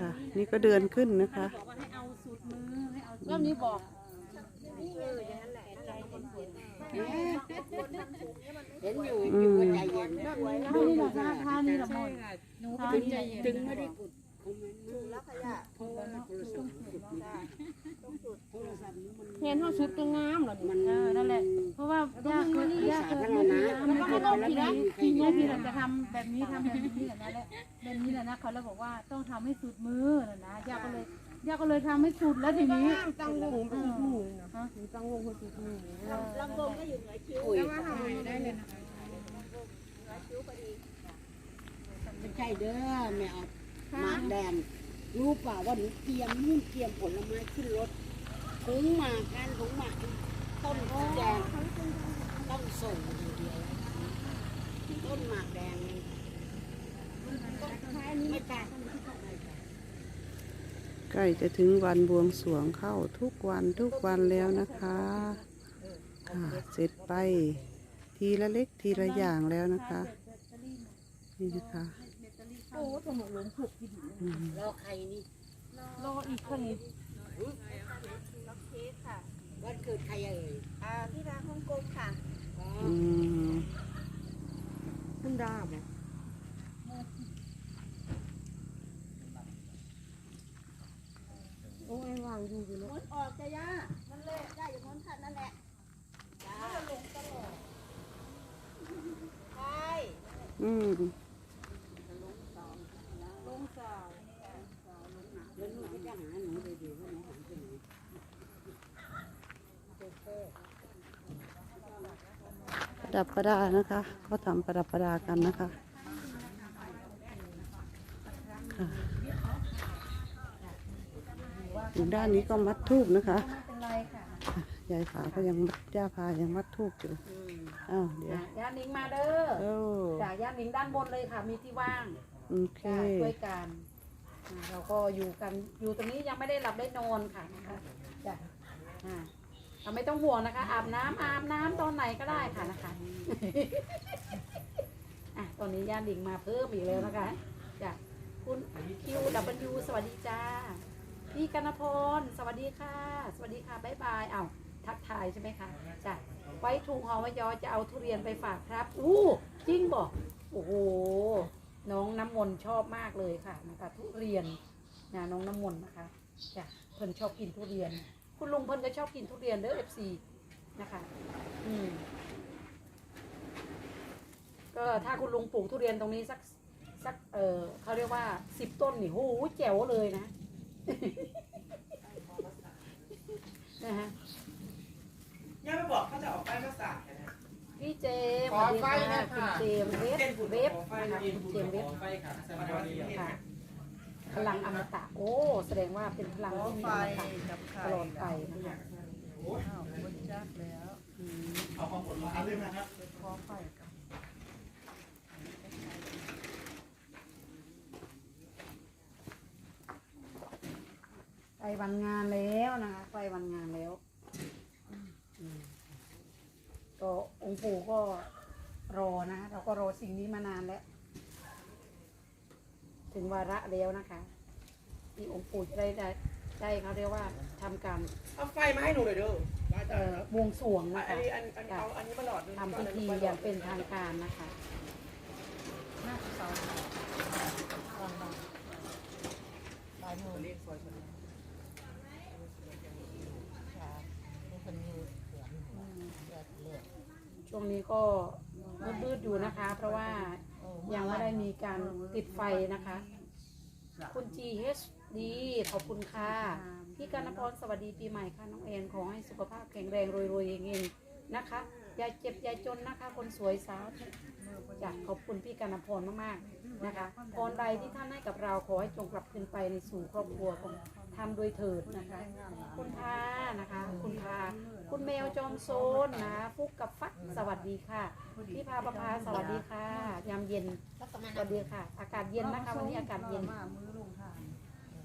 ค่ะ นี่ก็เดินขึ้นนะคะ บอกว่าให้เอาสูตรมือให้เอารอบนี้บอกเห็นอยู่อยู่ก็ใจเย็นไม่นี่หรอกท่าท่านี่หรอกหมดหนูก็ถึงใจเย็นถึงไม่ได้กดคอมเมนต์ ถูกแล้วขยะเพราะว่าโทรศัพท์กดไม่ได้ต้องจุดโทรศัพท์นี้มันเห็นเขาชุดก็งามเหรอมันเออนั่นแหละเพราะว่ายากเกินยากเกินไม่ดีแล้วก็ไม่ต้องผิดนะแม่พี่เราจะทำแบบนี้ทำแบบนี้แหละนะและแบบนี้แหละนะเขาเลยบอกว่าต้องทำให้สุดมือนะนะยาก็เลยยาก็เลยทำให้สุดแล้วทีนี้ตั้งวงเออฮะตั้งวงคนจุดมือลำวงก็อยู่เหนือคิ้วคุยว่าทำไมได้เลยนะคะไม่ใช่เด้อแม่เอา หมากแดงรู้เปล่าว่าหนูเตรียมนู่นเตรียมผลไม้ขึ้นรถถุงหมากกันถุงหมากต้นแดงต้องส่งอย่างเดียวต้นหมากแดงนี่ไม่กล้าใกล้จะถึงวันบวงสรวงเข้าทุกวันทุกวันแล้วนะคะค่ะเสร็จไปทีละเล็กทีละอย่างแล้วนะคะ นี่นะคะ โอ้สมุนหลงถูกกินอืมแล้วใครนี่รออีกคนนี้ล็อกเค้กค่ะวันเกิดใครเอ่ยอ่าที่ร้านฮ่องกงค่ะอ๋ออืมคุณดามโอ้ยวางอยู่อยู่ม้วนออกจะย่ามันเลยได้อยู่ม้วนทันนั่นแหละจ้าลงตลอดใช่อืม ลงสอง แล้วหนูก็จะหาหนูเลยดีว่าหนูหายไปไหน ประ ดับประดานะคะเขาทำประดับประดากันนะคะค่ะอยู่ด้านนี้ก็มัดทูบนะคะเป็นไรค่ะค่ะยายผาก็ยังมัดย่าพายังมัดทูบอยู่อ้าวเดี๋ยวย่านิงมาเด้อโอ้จากย่านิงด้านบนเลยค่ะมีที่ว่างโอเคจ้ะช่วยกันอ่าเราก็อยู่กันอยู่ตรงนี้ยังไม่ได้หลับได้นอนค่ะนะคะจ้ะอ่า เราไม่ต้องห่วงนะคะ อาบน้ำอาบน้ำตอนไหนก็ได้ค่ะนะคะอะตอนนี้ย่านิงมาเพิ่มอีกแล้วนะคะจ้ะคุณคิวดับเบิลยูสวัสดีจ้า พี่กนพรสวัสดีค่ะ สวัสดีค่ะบ๊ายบายอ้าวทักทายใช่ไหมคะจ้ะไว้ทุงหอมยอจะเอาทุเรียนไปฝากครับอู้จริงบอกโอ้โหน้องน้ำมนต์ชอบมากเลยค่ะนะคะทุเรียนนะน้องน้ำมนต์นะคะจ้ะเพิ่นชอบกินทุเรียน คุณลุงเพิ่นก็ชอบกินทุเรียนเด้อเอฟซีนะคะ อืม ก็ถ้าคุณลุงปลูกทุเรียนตรงนี้สักสัก เออเขาเรียกว่าสิบต้นนี่โหแจ๋วเลยนะ นะฮะ ย่าไปบอกเขาจะออกไปภาษาแค่นั้นพี่เจมส์ขอไฟสวัสดีนะค่ะค่ะคุณเจมส์เวฟเต้นฝุ่นเวฟขอไฟนะคะเย็นคุณฝุ่นเจมส์เวฟ ขอไฟค่ะสวัสดีวันนี้ค่ะ พลังอมตะ โอ้ แสดงว่าเป็นพลังที่มีอมตะตลอดไปนะคะอ้าวมันจักแล้วอืมเอาความผลมาเลยนะครับขอไฟกับไปวันงานแล้วนะคะไปวันงานแล้วอืมก็องค์ปู่ก็รอนะ เราก็รอสิ่งนี้มานานแล้ว ถึงวาระแล้วนะคะที่องค์ปู่จะได้ได้ได้เขาเรียกว่าทำการเอาไฟมาให้หนูหน่อยเด้อได้เอ่อบวงสรวงอันะนคะนี้อันอันเอาอันนี้มาหลอดทำพิธีอย่างเป็นทางการนะคะหน้าเสาลองลองลายมือเลขซอยคนค่ะนี่คนมีเสียงเลือดเลือดช่วงนี้ก็มืดๆอยู่นะคะ เพราะว่า ยังไม่ได้มีการติดไฟนะคะ คุณ GHD ขอบคุณค่ะ พี่กานพรสวัสดีปีใหม่ค่ะ น้องแอนขอให้สุขภาพแข็งแรงรวยๆเองๆนะคะ อย่าเจ็บอย่าจนนะคะ คนสวยสาวอยากขอบคุณพี่กานพรมากๆ นะคะพรใดที่ท่านให้กับเราขอให้จงกลับคืนไปในสู่ครอบครัวของทำโดยเถิดนะคะ คุณพานะคะ คุณพาคุณแมวจอมโซนนะฟุกกับฟักสวัสดีค่ะพี่พาประภาสวัสดีค่ะ ยามเย็นสวัสดีค่ะ อากาศเย็นนะคะวันนี้อากาศเย็น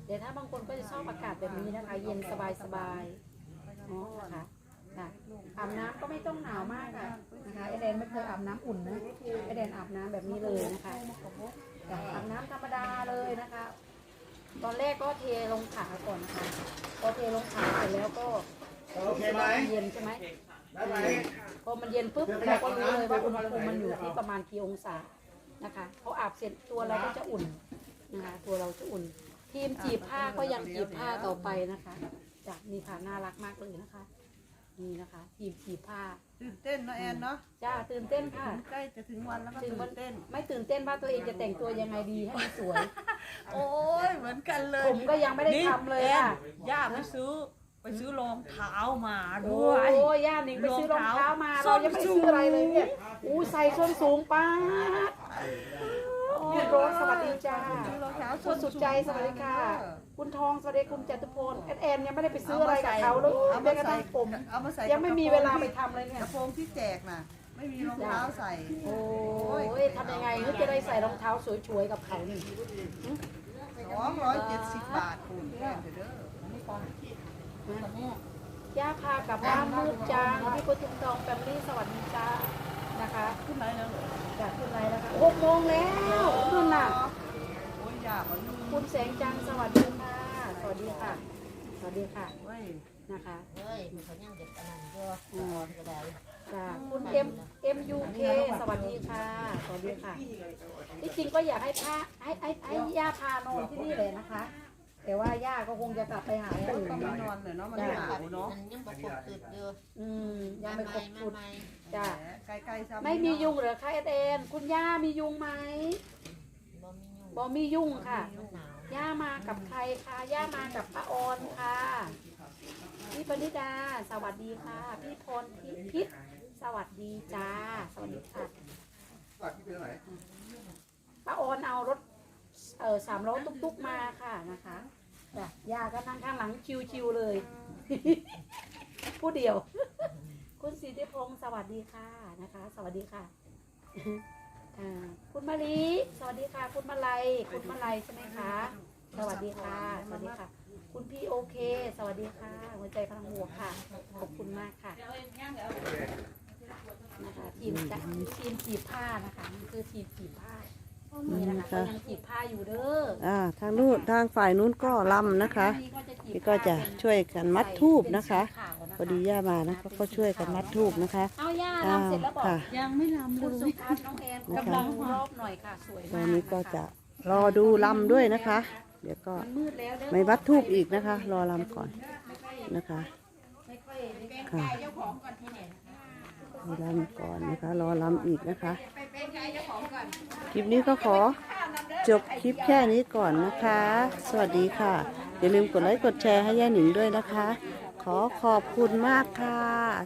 เดี๋ยวถ้าบางคนก็จะชอบอากาศแบบนี้นะคะ เย็นสบายสบายๆนะนะคะค่ะอาบน้ำก็ไม่ต้องหนาวมากค่ะนะคะไอแดนไม่เคยอาบน้ำอุ่นนะไอแดนอาบน้ำแบบนี้เลยนะคะจ้ะอาบน้ำธรรมดาเลยนะคะ ตอนแรกก็เทลงขาก่อนนะคะพอเทลงขาเสร็จแล้วก็โอเคไหมเย็นใช่ไหมได้ไหมพอมันเย็นปุ๊บเราก็รู้เลยว่าอุณหภูมิมันอยู่ที่ประมาณกี่องศานะคะพออาบเสร็จตัวเราก็จะอุ่นนะคะตัวเราจะอุ่น ทีมจีบผ้าก็ยังจีบผ้าต่อไปนะคะจากนี่ค่ะน่ารักมากเลยนะคะ นี่นะคะ ทีมจีบผ้า ตื่นเต้นนะแอนเนาะจ้าตื่นเต้นค่ะ ใกล้จะถึงวันแล้วก็ถึงตื่วัน นเต้น ไม่ตื่นเต้นว่าตัวเองจะแต่งตัวยังไงดีให้มันสวย โอ้ยเหมือนกันเลยผมก็ยังไม่ได้ทำเลยอะย่าไปซื้อ ไปซื้อรองเท้ามาโอ้ด้วยยย่าหนิงไปซื้อรองเท้ามาส้เรานยังไม่ได้สูงซื้ออะไรเลยเนี่ยอู้ใส่ส้นสูงป้าดโอ้ยโรสสวัสดีจ้ารองเท้าคุณสุดใจสวัสดีค่ะ คุณทองสวัสดีคุณจตุพลแอดแอนยังไม่ได้ไปซื้ออะไรกับเขาเลยเอาแม้มากระใส่ทั่งผมเอามาใส่ยังไม่มีเวลาไปทำเลยเนี่ยกระโปรงที่แจกน่ะ ไม่มีรองเท้าใส่ โอ้ยทำยังไงถึงจะได้ใส่รองเท้าสวยๆกับเขานี่สองร้อยเจ็ดสิบบาทคุณแอนเด้อย่าพากลับบ้านมืดจังพี่ปุถุมทองแฟมิลี่สวัสดีจ้านะคะขึ้นไหนแล้วจากขึ้นไรแล้วคะหกโมงแล้วขึ้นน่ะโอ้ยอยากมันนู่นคุณแสงจันทร์สวัสดีค่ะส วัสดีค่ะ สวัสดีค่ะเว้ยนะคะ เฮ้ยมันเขายังเด็กอันนั้นก็อ่อนก็ได้จ้าคุณ M M U K สวัสดีค่ะ สวัสดีค่ะ ที่จริงก็อยากให้พาให้ให้ให้ย่าพานอนที่นี่เลยนะคะ แต่ว่าย่าก็คงจะกลับไปหาอย่างอื่นต้องไม่เนาะนอนเลยเนาะมันหนาวเนาะมันยังบ่ครบจุดเด้ออืมยังไม่ครบชุดใหม่จ้าใกล้ๆซ้ำไม่มียุงเหรอคะเอเดนคุณย่ามียุงไหมบ่มียุ่งบอมียุงค่ะ มันหนาว ย่ามากับใครคะย่ามากับป้าออนค่ะ พี่ปณิดา สวัสดีค่ะ พี่พรพิพิษสวัสดีจ้า สวัสดีค่ะตัดที่เป็นไหนป้าออนเอารถเออสามล้อตุ๊กๆมาค่ะนะคะจ้ะย่าก็นั่งข้างหลังชิวๆเลย ผู้เดียว คุณสิทธิพงศ์สวัสดีค่ะนะคะ สวัสดีค่ะ อ่าคุณมะลิสวัสดีค่ะ คุณมาลัยคุณมาลัยใช่ไหมคะ สวัสดีค่ะ สวัสดีค่ะ คุณพี่โอเค สวัสดีค่ะ หัวใจพลังหัวกค่ะ ขอบคุณมากค่ะนะคะทีมจะทีมจีบผ้านะคะนี่คือทีมจีบผ้า นี่นะคะก็ยังจีบผ้าอยู่เด้ออ่าทางนู้นทางฝ่ายนู้นก็ลำนะคะนี่ก็จะจีบนี่ผ้าก็จะเป็นช่วยกันมัดทูบนะคะเป็นสีขาวนะคะพอดีย่ามานะก็ก็ช่วยกันมัดทูบนะคะเอาย่าอ้าวทำเสร็จแล้วบอกค่ะยังไม่ลำเลคุณสุยพัฒน์น้องแอนกำลังรอบหน่อยค่ะสวยตมาอกนนี้ก็จะรอดูลำด้วยนะคะ เดี๋ยวก็มันมืดแล้วเด้อไม่วัดทูบอีกนะคะ รอลำก่อนนะคะไม่ค่อยได้ค่ะ รอลำก่อนนะคะ รอลำอีกนะคะ คลิปนี้ก็ขอจบคลิปแค่นี้ก่อนนะคะ สวัสดีค่ะ อย่าลืมกดไลค์กดแชร์ให้ย่าหนิงด้วยนะคะ ขอขอบคุณมากค่ะ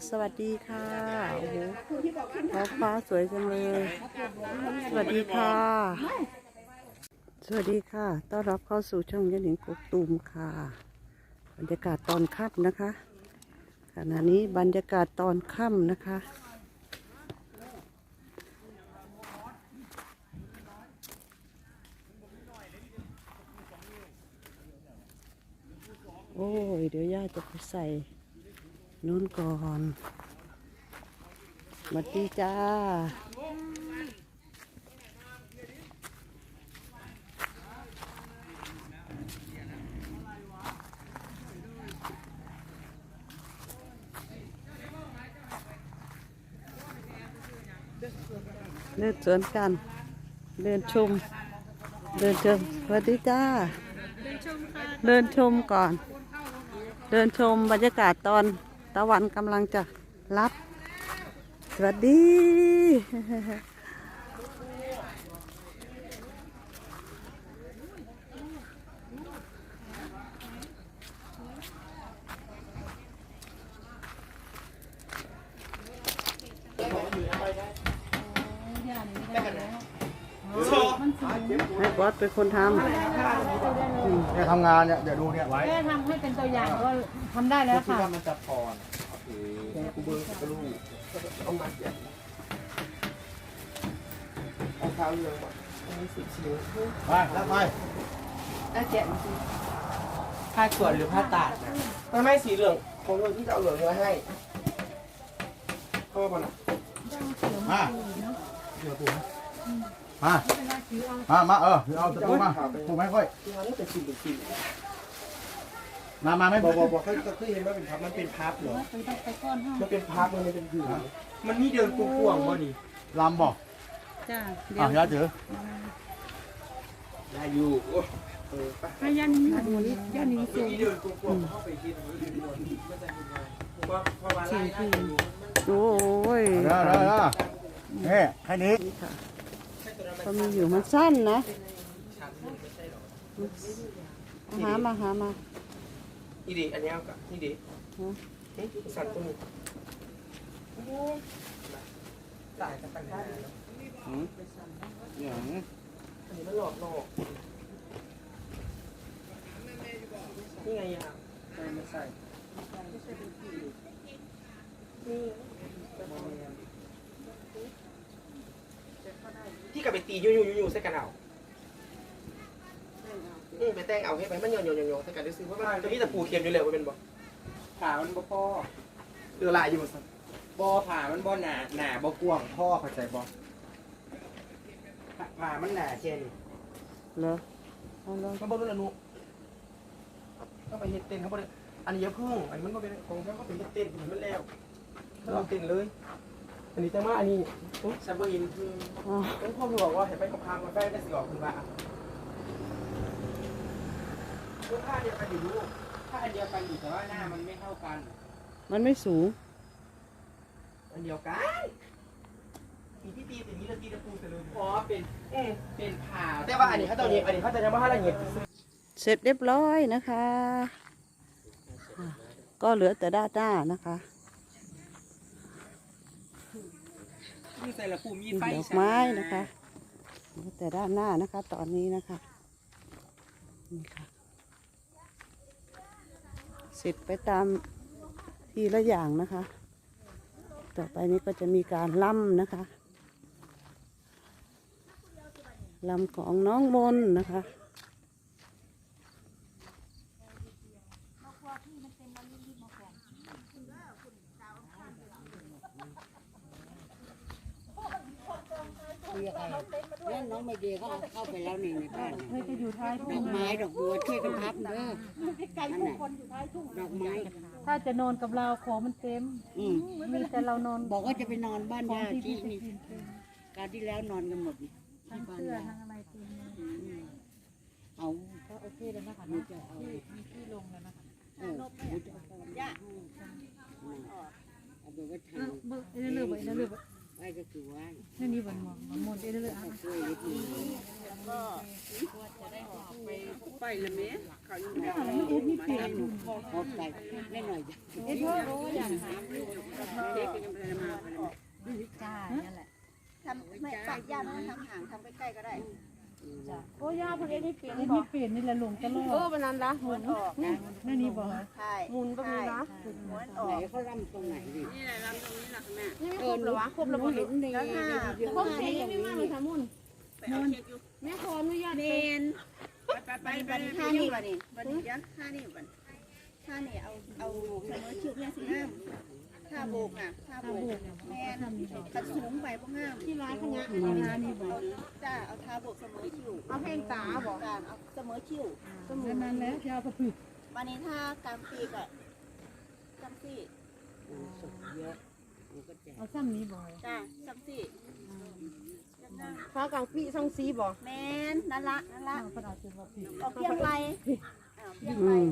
สวัสดีค่ะโอ้โหท้องฟ้าสวยจังเลย สวัสดีค่ะ สวัสดีค่ะ ต้อนรับเข้าสู่ช่องย่าหนิงกกตูมค่ะ บรรยากาศตอนค่ำนะคะขณะนี้บรรยากาศตอนค่ำนะคะ อ้ย เดี๋ยวย่าจะไปใส่นุ่นก่อนสวัสดีจ้า เดินสวนกัน เดินชม เดินชมสวัสดีจ้า เดินชมก่อน เดินชมบรรยากาศตอนตะวันกำลังจะรับ สวัสดี ให้บอสเป็นคนทเนี่ยทำงานเนี่ยเดี๋ยวดูเนี่ยไว้แค่ทำให้เป็นตัวอย่างก็ทำได้แล้วคิดค่ะว่ามันจะพอนะโอเคกูเบอร์กระลูกต้องมาเก็บเอาเท้าเรือก่อนไปแล้วไปผ้าขวดหรือผ้าตาดนะไม่ไม่สีเหลืองผมเลยที่จะเอาเหลืองมาให้เข้ามานะมาเดี๋ยวปูนะ มา มา มา เออเอาตะปูมาปูไหมค่อยที่เขาเรียกเป็นสิ่งเป็นสิ่งมามาไหม่บบออกกบอกบอกเคยเคยเห็นว่าเป็นพับมันเป็นพับเหรอมันเป็นพับมันเป็นผืนมันมีเดินกว้างๆบ่นี่ลำบอกจ้าอะยาถือได้อยู่เออไปให้ยันนี้หมุนยันนี้มันมีเดินกว้างๆเข้าไปกินมันจะเป็นเพราะเพราะว่าไล่ให้อยู่โอ้ยเด้อเด้อเด้อนี่แค่นี้นี่ค่ะ ก็มีอยู่มันสั้นนะเอาหามาหามานี่ดิอันนี้เอากับนี่ดิสัตว์ตัวนี้ตายกันตั้งนานแล้วอันนี้มันหลอกนอกนี่ไงอะไม่ใส่ ที่กับไปตียูยูยูยูใส่กันเอาอืมไปแต่งเอาให้ไปมันหย่อนหย่อนหย่อนใส่กันได้ซื้อว่ามันจะมีแต่ปูเค็มอยู่แล้วมันเป็นบ่ผ่ามันบ่พอเรือลายอยู่สัตว์บ่ผ่ามันบ่หนาหนาบ่กว้างพ่อเข้าใจบ่ผ่ามันหนาแค่นี้เหรอเอาลองมันบ่รู้ละนุก็ไปเฮ็ดเต้นเขาบ่ได้อันนี้อย่าพึ่งอันนี้มันบ่เป็นของเขาก็เป็นเฮ็ดเต้นเหมือนมันแล้วถ้าเราเต้นเลย อันนี้แต่ว่าอันนี้อุ๊ยซับเบอร์อินคืออ๋อต้องพ่อบอกว่าให้ไปกับพางมาแป้งได้สิออกคือว่าลูกค้าเดียวกันอยู่ลูกถ้าอันเดียวกันอยู่แต่ว่าหน้ามันไม่เท่ากัน มันไม่สูง อันเดียวกันมีที่ตีแต่นี้เราตีตะปูแต่เลยอ๋อเป็นอืมเป็นผ่าแต่ว่าอันนี้เขาต้องเย็บอันนี้เขาจะทำว่าให้ละเอียดเสร็จเรียบร้อยนะคะอะก็เหลือแต่ด้านหน้านะคะ คือใส่ละปูมีไฟดอกไม้นะคะ แต่ด้านหน้านะคะ ตอนนี้นะคะนี่ค่ะเสร็จไปตามทีละอย่างนะคะ ต่อไปนี้ก็จะมีการล่ำนะคะลำของน้องมนนะคะ คุยกับใครนั่นน้องไม่ดีเขาเอาเข้าไปแล้วนี่ในบ้านน่ะเธอจะอยู่ท้ายดทุ่องกไม้ดอกบัวช่วยกันพับเด้อนั่นแหละดอกไม้ถ้าจะนอนกับเราของมันเต็ม อืมมีแต่เรานอนบอกว่าจะไปนอนบ้านของญาติที่ที่ที่นี่การที่แล้วนอนกันหมดนี่ทั้งที่บ้านเสื้อญาทั้ติงอะไรเต็มเลยอืมเอาก็โอเคแล้วนะคะไม่จะเอามีที่ลงแล้วนะคะเออไม่จะเอาเอาไปไว้ทางเบิกเอ้ยเลือกเบิกเอ้ยเลือกเบิก ไว้ก็คือไว้นี่นี่บนมอนมองมนต์เอ้ยเลยอะช่วยนิดนึงไปละเมเขาอยู่ด้วมันเอ็ดนี่เปลี่ยนอยู่พอไปแม่หน่อยเอ็ดพ่อรู้อย่างสามลูกเด็กยังไม่ได้มาไปเลยจ้านั่นแหละทำไม่ปะย่ามันทำห่างทำใกล้ๆก็ได้ โอ้ย่าเพิ่นเอ็ดมีเปลี่ยนเอ็ดมีเปลี่ยนนี่แหละหลงตลอดเออวันนั้นละหมุนออกนั่นนี่บอกใช่หมุนก็มีนะหมุนออไหนกเขาล่ำตรงไหนดินี่แหละลำตรงนี้แหละแม่นี่เอไม่ครอบหเหรอวะนูครบแล้วเห็นในในวิดีโอครบเสียงยังไม่มาเลยค่ะมุ่นไปเอาเช็คอยู่แม่ขออนุญาตเมเป็นนไปไปไปท่านี่บันนี่บันนี่ยักท่านี่บันท่านี่เอาเอาเสมอคิวเนี่ยสิห้าม ท่าโบกอะท่าโบกแม่นขัดสูงไปพวกห้ามที่ร้านขยะร้านนี่บอกจ้าเอาท่าโบกเสมอคิวเอาเพลงตาบอกการเอาเสมอคิวสมุนนั้นแล้วยาวกระปึกวันนี้ถ้ากลางปีก็จำสี่ศพเยอะมันก็แจกเอาซ้ำนี้บอกจ้าจำสี่จำได้ฟ้ากลางปีช่องสีบอกแมนนั่นละนั่นละเอากระดาษจุดว่าปีเอาเพียงไรเอาเพียงอืไรม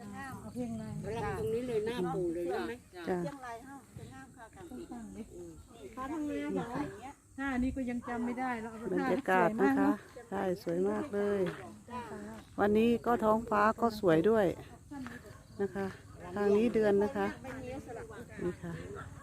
จะงามเอาเพลงอะไรเขาล่ำตรงนี้เลยหน้าปูเลยได้ไหมจ้ะเพียงไรเฮาจะงามค่ะกลางปีฟังดินี่ข้าทางนี้จะใส่เนี้ยท่านี้ก็ยังจำไม่ได้แล้วบรรยากาศนะคะ ใช่สวยมากเลย วันนี้ก็ท้องฟ้าก็สวยด้วยนะคะ ทางนี้เดือนนะคะไม่มีสลักนี่ค่ะเ